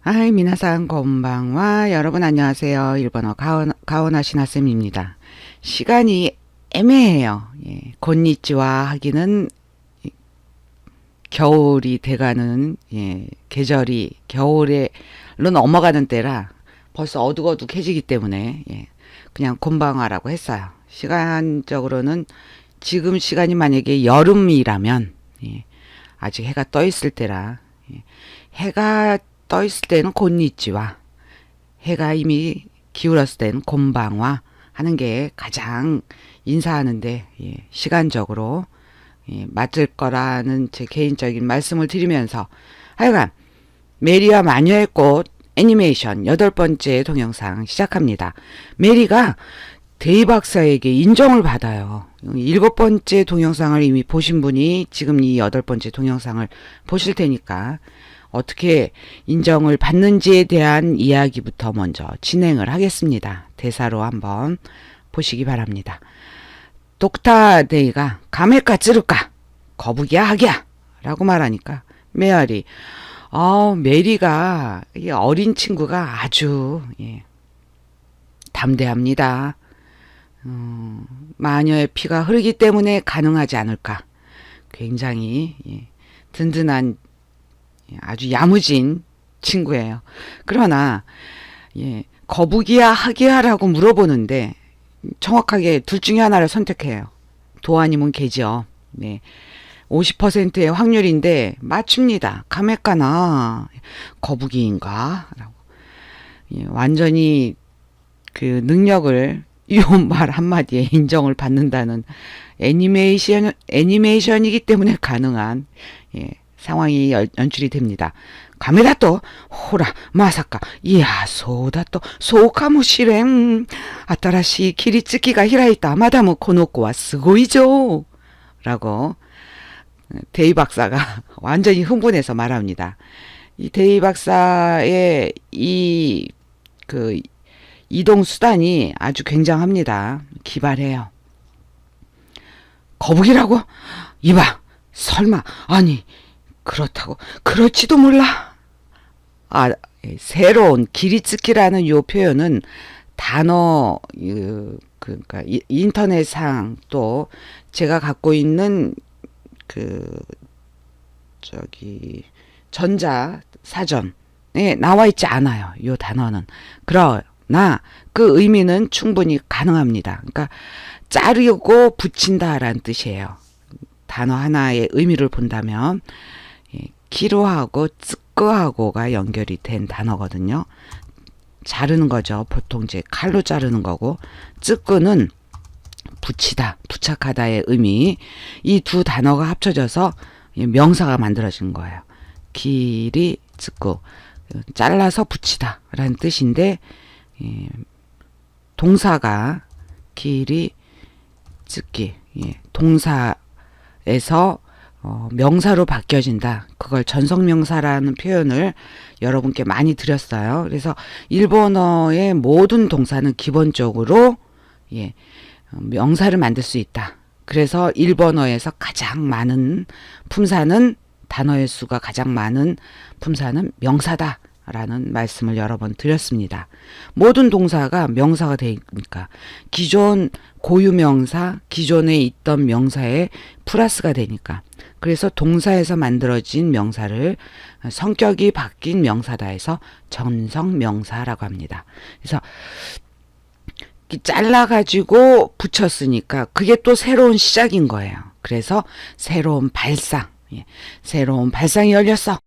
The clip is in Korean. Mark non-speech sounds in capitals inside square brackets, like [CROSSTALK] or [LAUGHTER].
하이, 미나상 건방와 여러분 안녕하세요. 일본어 가온, 가오나 시나쌤입니다. 시간이 애매해요. 예, 곤니찌와 하기는 이- 겨울이 돼가는, 예, 계절이 겨울에로 넘어가는 때라 벌써 어둑어둑해지기 때문에, 예, 그냥 곤방화라고 했어요. 시간적으로는 지금 시간이 만약에 여름이라면, 예, 아직 해가 떠 있을 때라, 예, 해가 떠 있을 때는 곤니찌와 해가 이미 기울었을 때는 곤방와 하는 게 가장 인사하는데 예, 시간적으로 예, 맞을 거라는 제 개인적인 말씀을 드리면서 하여간 메리와 마녀의 꽃 애니메이션 여덟 번째 동영상 시작합니다. 메리가 데이 박사에게 인정을 받아요. 일곱 번째 동영상을 이미 보신 분이 지금 이 여덟 번째 동영상을 보실 테니까 어떻게 인정을 받는지에 대한 이야기부터 먼저 진행을 하겠습니다. 대사로 한번 보시기 바랍니다. 독타 데이가 감을까 찌를까 거북이야 하기야 라고 말하니까 메아리 어, 메리가 이 어린 친구가 아주 예, 담대합니다. 음, 마녀의 피가 흐르기 때문에 가능하지 않을까. 굉장히 예, 든든한 예, 아주 야무진 친구예요. 그러나 예, 거북이야 하기야라고 물어보는데 정확하게 둘 중에 하나를 선택해요. 도 아니면 개죠. 네. 50%의 확률인데 맞춥니다. 카메까나 거북이인가? 라고. 예, 완전히 그 능력을 이 말 한마디에 인정을 받는다는 애니메이션, 애니메이션이기 때문에 가능한, 예, 상황이 연, 연출이 됩니다. 카메라 또, 호라, 마사카, 이야, 소다 또, 소카모 시랭, 아따라시 기리츠키가 히라이타, 마다무 코노코와 스고이죠. 라고, 데이 박사가 [LAUGHS] 완전히 흥분해서 말합니다. 이 데이 박사의 이, 그, 이동 수단이 아주 굉장합니다. 기발해요. 거북이라고? 이봐, 설마, 아니, 그렇다고, 그렇지도 몰라. 아, 예, 새로운 기리츠키라는 요 표현은 단어, 그, 그니까, 인터넷상 또 제가 갖고 있는 그, 저기, 전자 사전에 나와 있지 않아요. 요 단어는. 그러나 그 의미는 충분히 가능합니다. 그러니까 자르고 붙인다라는 뜻이에요. 단어 하나의 의미를 본다면 예, 기로하고 쯔끄하고가 연결이 된 단어거든요. 자르는 거죠. 보통 이제 칼로 자르는 거고 쯔끄는 붙이다, 부착하다의 의미. 이 두 단어가 합쳐져서 명사가 만들어진 거예요. 길이 쯔끄 잘라서 붙이다 라는 뜻인데 예, 동사가 길이 쯔기 예, 동사에서 어, 명사로 바뀌어진다. 그걸 전성명사라는 표현을 여러분께 많이 드렸어요. 그래서 일본어의 모든 동사는 기본적으로 예, 어, 명사를 만들 수 있다. 그래서 일본어에서 가장 많은 품사는 단어의 수가 가장 많은 품사는 명사다. 라는 말씀을 여러 번 드렸습니다. 모든 동사가 명사가 되니까 기존 고유 명사, 기존에 있던 명사에 플러스가 되니까 그래서 동사에서 만들어진 명사를 성격이 바뀐 명사다 해서 전성 명사라고 합니다. 그래서 잘라가지고 붙였으니까 그게 또 새로운 시작인 거예요. 그래서 새로운 발상, 예, 새로운 발상이 열렸어.